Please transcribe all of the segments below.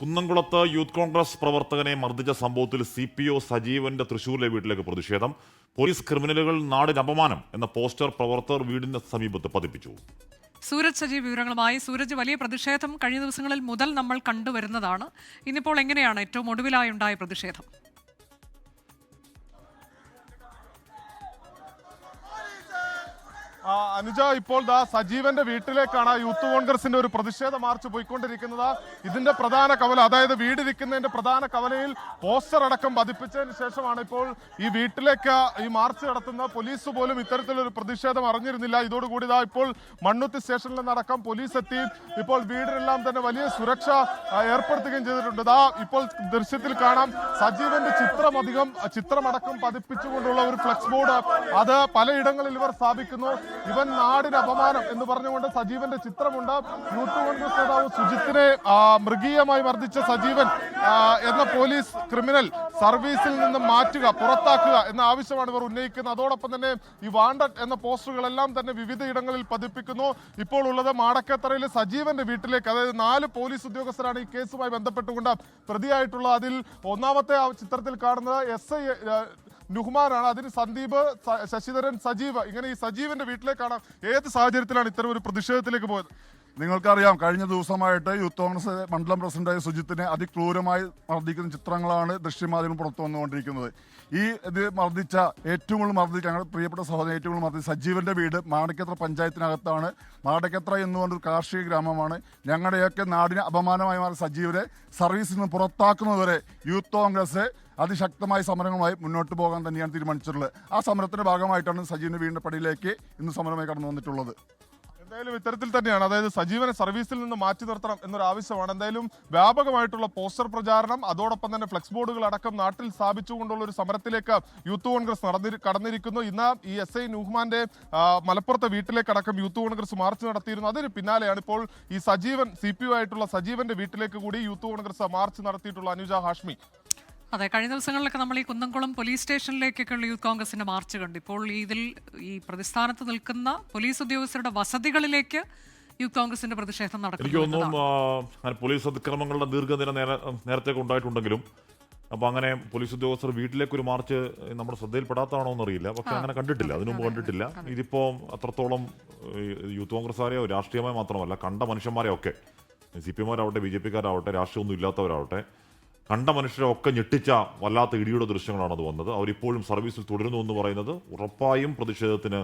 കുന്നംകുളത്ത് യൂത്ത് കോൺഗ്രസ് പ്രവർത്തകനെ മർദ്ദിച്ച സംഭവത്തിൽ സി പി ഒ സജീവന്റെ തൃശൂരിലെ വീട്ടിലേക്ക് പ്രതിഷേധം. പോലീസ് ക്രിമിനലുകൾ നാടിന് അപമാനം എന്ന പോസ്റ്റർ പ്രവർത്തകർ വീടിന് സമീപത്ത് പതിപ്പിച്ചു. സൂരജ് സജീവ് വിവരങ്ങളുമായി. സൂരജ് വലിയ പ്രതിഷേധം കഴിഞ്ഞ ദിവസങ്ങളിൽ മുതൽ നമ്മൾ കണ്ടുവരുന്നതാണ്. ഇന്നിപ്പോൾ എങ്ങനെയാണ് ഏറ്റവും ഒടുവിലായി ഉണ്ടായ പ്രതിഷേധം? അനുജ ഇപ്പോൾ ദാ സജീവന്റെ വീട്ടിലേക്കാണ് യൂത്ത് കോൺഗ്രസിന്റെ ഒരു പ്രതിഷേധ മാർച്ച് പോയിക്കൊണ്ടിരിക്കുന്നത്. ഇതിന്റെ പ്രധാന കവല അതായത് വീടിരിക്കുന്നതിന്റെ പ്രധാന കവലയിൽ പോസ്റ്റർ അടക്കം പതിപ്പിച്ചതിന് ശേഷമാണ് ഇപ്പോൾ ഈ വീട്ടിലേക്ക് ഈ മാർച്ച് നടത്തുന്ന പോലീസ് പോലും ഇത്തരത്തിലൊരു പ്രതിഷേധം അറിഞ്ഞിരുന്നില്ല. ഇതോടുകൂടി ദാ ഇപ്പോൾ മണ്ണുത്തി സ്റ്റേഷനിൽ നിന്നടക്കം പോലീസ് എത്തി ഇപ്പോൾ വീടിനെല്ലാം തന്നെ വലിയ സുരക്ഷ ഏർപ്പെടുത്തുകയും ചെയ്തിട്ടുണ്ട്. ദാ ഇപ്പോൾ ദൃശ്യത്തിൽ കാണാം സജീവന്റെ ചിത്രം അധികം ചിത്രമടക്കം പതിപ്പിച്ചുകൊണ്ടുള്ള ഒരു ഫ്ലെക്സ് ബോർഡ്. അത് പലയിടങ്ങളിൽ ഇവർ സ്ഥാപിക്കുന്നു. ഇവൻ നാടിന് അപമാനം എന്ന് പറഞ്ഞുകൊണ്ട് സജീവന്റെ ചിത്രമുണ്ട്. യൂത്ത് കോൺഗ്രസ് നേതാവ് സുജിത്തിനെ മൃഗീയമായി മർദ്ദിച്ച സജീവൻ എന്ന പോലീസ് ക്രിമിനൽ സർവീസിൽ നിന്ന് മാറ്റുക പുറത്താക്കുക എന്ന ആവശ്യമാണ് ഇവർ ഉന്നയിക്കുന്നത്. അതോടൊപ്പം തന്നെ ഈ വാണ്ടഡ് എന്ന പോസ്റ്ററുകളെല്ലാം തന്നെ വിവിധ ഇടങ്ങളിൽ പതിപ്പിക്കുന്നു. ഇപ്പോൾ ഉള്ളത് മാടക്കത്തറയിലെ സജീവന്റെ വീട്ടിലേക്ക്. അതായത് നാല് പോലീസ് ഉദ്യോഗസ്ഥരാണ് ഈ കേസുമായി ബന്ധപ്പെട്ടുകൊണ്ട് പ്രതിയായിട്ടുള്ള അതിൽ ഒന്നാമത്തെ ചിത്രത്തിൽ കാണുന്നത് എസ് ഐ നുഹ്മാനാണ് അതിന് സന്ദീപ് ശശിധരൻ സജീവ്. ഇങ്ങനെ ഈ സജീവിന്റെ വീട്ടിലേക്കാണ് ഏത് സാഹചര്യത്തിലാണ് ഇത്തരം ഒരു പ്രതിഷേധത്തിലേക്ക് പോയത്? നിങ്ങൾക്കറിയാം കഴിഞ്ഞ ദിവസമായിട്ട് യൂത്ത് കോൺഗ്രസ് മണ്ഡലം പ്രസിഡന്റായ സുജിത്തിനെ അതിക്രൂരമായി മർദ്ദിക്കുന്ന ചിത്രങ്ങളാണ് ദൃശ്യമാധ്യമം പുറത്തു വന്നുകൊണ്ടിരിക്കുന്നത്. ഈ ഇത് മർദ്ദിച്ച ഏറ്റവും കൂടുതൽ മർദ്ദിച്ച ഞങ്ങളുടെ പ്രിയപ്പെട്ട സഹോദരൻ ഏറ്റവും കൂടുതൽ മർദ്ദിച്ച സജീവന്റെ വീട് മാടക്കത്ര പഞ്ചായത്തിനകത്താണ്. മാടക്കത്ര എന്ന് പറഞ്ഞൊരു കാർഷിക ഗ്രാമമാണ്. ഞങ്ങളുടെയൊക്കെ നാടിന് അപമാനമായി മാറിയ സജീവനെ സർവീസിൽ നിന്ന് പുറത്താക്കുന്നതുവരെ യൂത്ത് കോൺഗ്രസ് അതിശക്തമായ സമരങ്ങളുമായി മുന്നോട്ട് പോകാൻ തന്നെയാണ് തീരുമാനിച്ചിട്ടുള്ളത്. ആ സമരത്തിന്റെ ഭാഗമായിട്ടാണ് സജീവിന്റെ വീടിന്റെ പടിയിലേക്ക് ഇന്ന് സമരമായി കടന്നു വന്നിട്ടുള്ളത്. എന്തായാലും ഇത്തരത്തിൽ തന്നെയാണ്. അതായത് സജീവനെ സർവീസിൽ നിന്ന് മാറ്റി നിർത്തണം എന്നൊരു ആവശ്യമാണ്. എന്തായാലും വ്യാപകമായിട്ടുള്ള പോസ്റ്റർ പ്രചാരണം അതോടൊപ്പം തന്നെ ഫ്ലെക്സ് ബോർഡുകൾ അടക്കം നാട്ടിൽ സ്ഥാപിച്ചുകൊണ്ടുള്ള ഒരു സമരത്തിലേക്ക് യൂത്ത് കോൺഗ്രസ് നടന്നി കടന്നിരിക്കുന്നു. ഇന്ന് ഈ എസ് ഐ നുഹ്മാന്റെ മലപ്പുറത്തെ വീട്ടിലേക്ക് അടക്കം യൂത്ത് കോൺഗ്രസ് മാർച്ച് നടത്തിയിരുന്നു. അതിന് പിന്നാലെയാണ് ഇപ്പോൾ ഈ സജീവൻ സി പി ആയിട്ടുള്ള സജീവന്റെ വീട്ടിലേക്ക് കൂടി യൂത്ത് കോൺഗ്രസ് മാർച്ച് നടത്തിയിട്ടുള്ള അനുജ ഹാഷ്മി. അതെ കഴിഞ്ഞ ദിവസങ്ങളിലൊക്കെ നമ്മൾ ഈ കുന്നംകുളം പോലീസ് സ്റ്റേഷനിലേക്കൊക്കെയുള്ള യൂത്ത് കോൺഗ്രസിന്റെ മാർച്ച് കണ്ടു. ഇപ്പോൾ ഇതിൽ ഈ പ്രതിസ്ഥാനത്ത് നിൽക്കുന്ന പോലീസ് ഉദ്യോഗസ്ഥരുടെ വസതികളിലേക്ക് യൂത്ത് കോൺഗ്രസിന്റെ പ്രതിഷേധം എനിക്ക് തോന്നുന്നു പോലീസ് അതിക്രമങ്ങളുടെ ദീർഘനിര നേരത്തെ ഉണ്ടായിട്ടുണ്ടെങ്കിലും അപ്പൊ അങ്ങനെ പോലീസ് ഉദ്യോഗസ്ഥർ വീട്ടിലേക്ക് ഒരു മാർച്ച് നമ്മുടെ ശ്രദ്ധയിൽപ്പെടാത്തതാണോ എന്നറിയില്ല. പക്ഷെ അങ്ങനെ കണ്ടിട്ടില്ല. അതിനു മുമ്പ് കണ്ടിട്ടില്ല. ഇതിപ്പോ അത്രത്തോളം യൂത്ത് കോൺഗ്രസ്സുകാരെയോ രാഷ്ട്രീയമായി മാത്രമല്ല കണ്ട മനുഷ്യന്മാരെയൊക്കെ സി പി എമാരാവട്ടെ ബി ജെ പിക്കാരാവട്ടെ രാഷ്ട്രീയമൊന്നും ഇല്ലാത്തവരാവട്ടെ കണ്ട മനുഷ്യരെ ഒക്കെ ഞെട്ടിച്ച വല്ലാത്ത ഇടിയുടെ ദൃശ്യങ്ങളാണ് അത് വന്നത്. അവരിപ്പോഴും സർവീസിൽ തുടരുന്നു എന്ന് പറയുന്നത് ഉറപ്പായും പ്രതിഷേധത്തിന്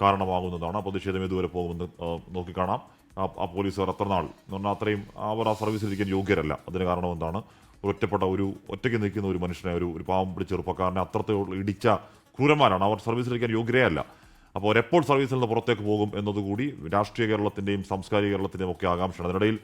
കാരണമാകുന്നതാണ്. ആ പ്രതിഷേധം ഇതുവരെ പോകുമെന്ന് നോക്കിക്കാണാം ആ പോലീസുകാർ എത്ര നാൾ? എന്ന് പറഞ്ഞാൽ അത്രയും അവർ ആ സർവീസിൽ സർവീസിലിരിക്കാൻ യോഗ്യരല്ല. അതിന് കാരണം എന്താണ്? ഒറ്റപ്പെട്ട ഒരു ഒറ്റയ്ക്ക് നിൽക്കുന്ന ഒരു മനുഷ്യനെ ഒരു ഒരു പാവം പിടിച്ച ചെറുപ്പക്കാരനെ അത്രത്തോളം ഇടിച്ച ക്രൂരന്മാരാണ്. അവർ സർവീസിലിരിക്കാൻ യോഗ്യരേ അല്ല. അപ്പോൾ അവരെപ്പോൾ സർവീസിൽ നിന്ന് പുറത്തേക്ക് പോകും എന്നതുകൂടി രാഷ്ട്രീയ കേരളത്തിന്റെയും സാംസ്കാരിക കേരളത്തിന്റെയും ഒക്കെ ആകാംക്ഷയാണ്. അതിനിടയിൽ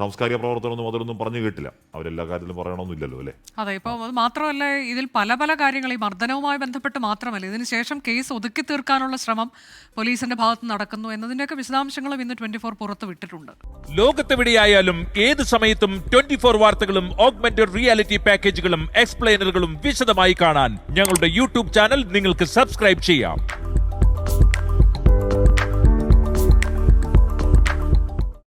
സാംസ്കാരിക പ്രവർത്തനമൊന്നും അതിലൊന്നും പറഞ്ഞു കേട്ടില്ല. അവരെല്ലാ കാര്യത്തിലും പറയണമെന്നില്ലല്ലോ അല്ലേ? അതെ ഇപ്പോൾ അത് മാത്രമല്ല ഇതിൽ പല പല കാര്യങ്ങൾ ഈ മർദ്ദനവുമായി ബന്ധപ്പെട്ട് മാത്രമല്ല ഇതിനുശേഷം കേസ് ഒതുക്കി തീർക്കാനുള്ള ശ്രമം പോലീസിന്റെ ഭാഗത്ത് നടക്കുന്നു എന്നതിന്റെയൊക്കെ വിശദാംശങ്ങളും ഇന്ന് ട്വന്റി ഫോർ പുറത്ത് വിട്ടിട്ടുണ്ട്. ലോകത്തെവിടെയായാലും ഏത് സമയത്തും ട്വന്റി ഫോർ വാർത്തകളും ഓഗ്മെന്റഡ് റിയാലിറ്റി പാക്കേജുകളും എക്സ്പ്ലെയിനറുകളും വിശദമായി കാണാൻ ഞങ്ങളുടെ യൂട്യൂബ് ചാനൽ നിങ്ങൾക്ക് സബ്സ്ക്രൈബ് ചെയ്യാം.